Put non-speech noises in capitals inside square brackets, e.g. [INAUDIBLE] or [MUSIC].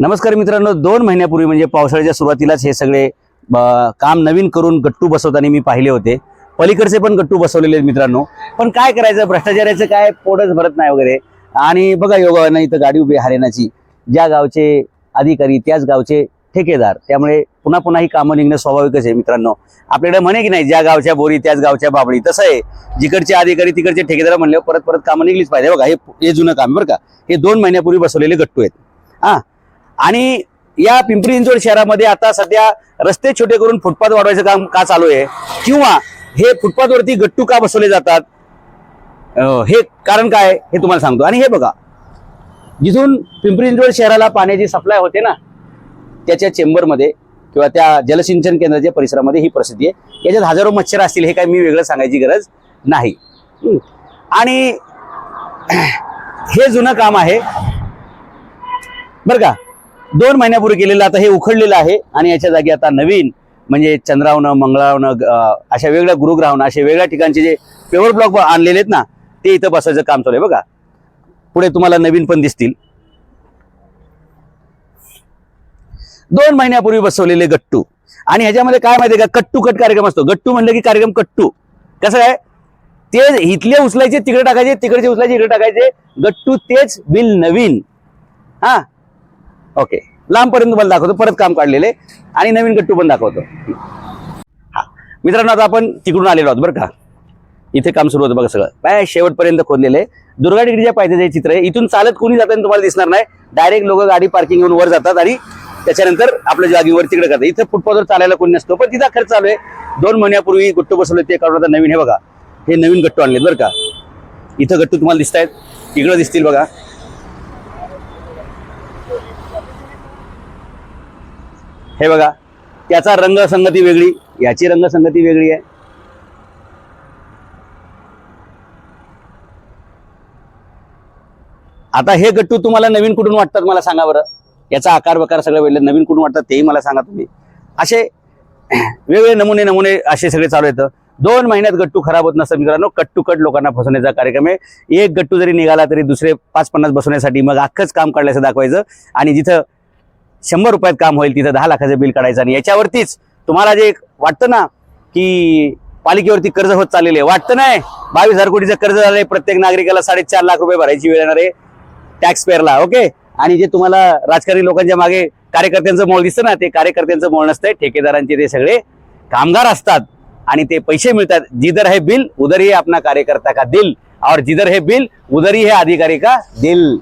नमस्कार मित्रांनो दोन महिन्यापूर्वी म्हणजे पावसाळ्याच्या सुरुवातीलाच हे सगळे काम नवीन करून गट्टू बसवताना मी पाहिले होते. पलीकडचे पण गट्टू बसवलेले आहेत मित्रांनो. पण काय करायचं भ्रष्टाचाराचं काय पोटच भरत नाही वगैरे. आणि बघा योगानं इथं गाडी उभी हरियाणाची ज्या गावचे अधिकारी त्याच गावचे ठेकेदार. त्यामुळे पुन्हा पुन्हा ही कामं निघणं स्वाभाविकच आहे मित्रांनो. आपल्याकडे म्हणे की नाही ज्या गावच्या बोरी त्याच गावच्या बाबळी. तसं आहे. जिकडचे अधिकारी तिकडचे ठेकेदार म्हणले परत परत कामं निघलीच पाहिजे. बघा हे जुनं काम बरं का. हे दोन महिन्यापूर्वी बसवलेले गट्टू आहेत. हा आणि या पिंपरी चिंचवड शहरामध्ये आता सध्या रस्ते छोटे करून फुटपाथ वाढवायचं काम का चालू आहे? किंवा हे फुटपाथवरती गट्टू का बसवले जातात? हे कारण काय? हे तुम्हाला सांगतो. आणि हे बघा जिथून पिंपरी चिंचवड शहराला पाण्याची सप्लाय होते ना त्याच्या चेंबरमध्ये किंवा त्या जलसिंचन केंद्राच्या परिसरामध्ये ही प्रसिद्धी आहे. याच्यात हजारो मच्छर असतील हे काय मी वेगळं सांगायची गरज नाही. आणि हे जुनं काम आहे. बरं का? दोन महिन्यापूर्वी केलेलं आता हे उखडलेलं आहे आणि याच्या जागी आता नवीन म्हणजे चंद्रावनं मंगळावनं अशा वेगळ्या गुरुग्रहावनं अशा वेगळ्या ठिकाणचे जे पेवर ब्लॉक आणलेले आहेत ना ते इथं बसायचं काम चालू आहे. बघा पुढे तुम्हाला नवीन पण दिसतील. दोन महिन्यापूर्वी बसवलेले गट्टू. आणि ह्याच्यामध्ये काय माहितीये का? कट्टू कट कार्यक्रम असतो. गट्टू म्हणलं की कार्यक्रम कट्टू. कसं आहे ते इथले उचलायचे तिकडे टाकायचे तिकडचे उचलायचे इकडे टाकायचे. गट्टू तेच बिल नवीन. हा ओके लांबपर्यंत तुम्हाला दाखवतो. परत काम काढलेले. आणि नवीन गट्टू पण दाखवतो. हा. मित्रांनो आता आपण तिकडून आलेलो आहोत बरं का? इथे काम सुरू होतं बघा सगळं. काय शेवटपर्यंत खोदलेले. दुर्गा डिग्रीच्या पायथ्याचे चित्र आहे. इथून चालत कोणी जाताना तुम्हाला दिसणार नाही. डायरेक्ट लोक गाडी पार्किंग घेऊन वर जातात आणि त्याच्यानंतर आपल्या जागेवर तिकडे करतात. इथं फुटपाथवर चालायला कोणी नसतो पण तिथं खर्च चालू आहे. दोन महिन्यापूर्वी गट्टू बसवले ते कारण आता नवीन हे बघा. हे नवीन गट्टू आणलेत बरं का? इथं गट्टू तुम्हाला दिसत आहेत इकडं दिसतील बघा. हे बघा त्याचा रंगसंगती वेगळी याची रंगसंगती वेगळी आहे. आता हे गट्टू तुम्हाला नवीन कुठून वाटतात मला सांगा बरं? याचा आकार बकार सगळं वेगळे नवीन कुठून वाटतात तेही मला सांगा तुम्ही. असे [CLEARS THROAT] वेगवेगळे नमुने नमुने असे सगळे चालू येतं. दोन महिन्यात गट्टू खराब होत नसतं मित्रांनो. कट टू कट लोकांना फसवण्याचा कार्यक्रम आहे. एक गट्टू जरी निघाला तरी दुसरे पाच पन्नास बसवण्यासाठी मग अख्खंच काम काढल्याचं दाखवायचं. आणि जिथं शंभर रुपयात काम होईल तिथं दहा लाखाचं बिल काढायचं आणि याच्यावरतीच तुम्हाला जे वाटतं ना की पालिकेवरती कर्ज होत चाललेले वाटतं नाही. बावीस हजार कोटीचं कर्ज झालंय प्रत्येक नागरिकाला साडेचार लाख रुपये भरायची वेळ येणार आहे टॅक्स पेअरला ओके आणि जे तुम्हाला राजकारणी लोकांच्या मागे कार्यकर्त्यांचं मोल दिसतं ना ते कार्यकर्त्यांचं मोल नसतंय ठेकेदारांचे ते सगळे कामगार असतात आणि ते पैसे मिळतात. जिधर हे बिल उधर ही अपना कार्यकर्ता का दिल? और जिधर हे बिल उधर ही अधिकारी का दिल?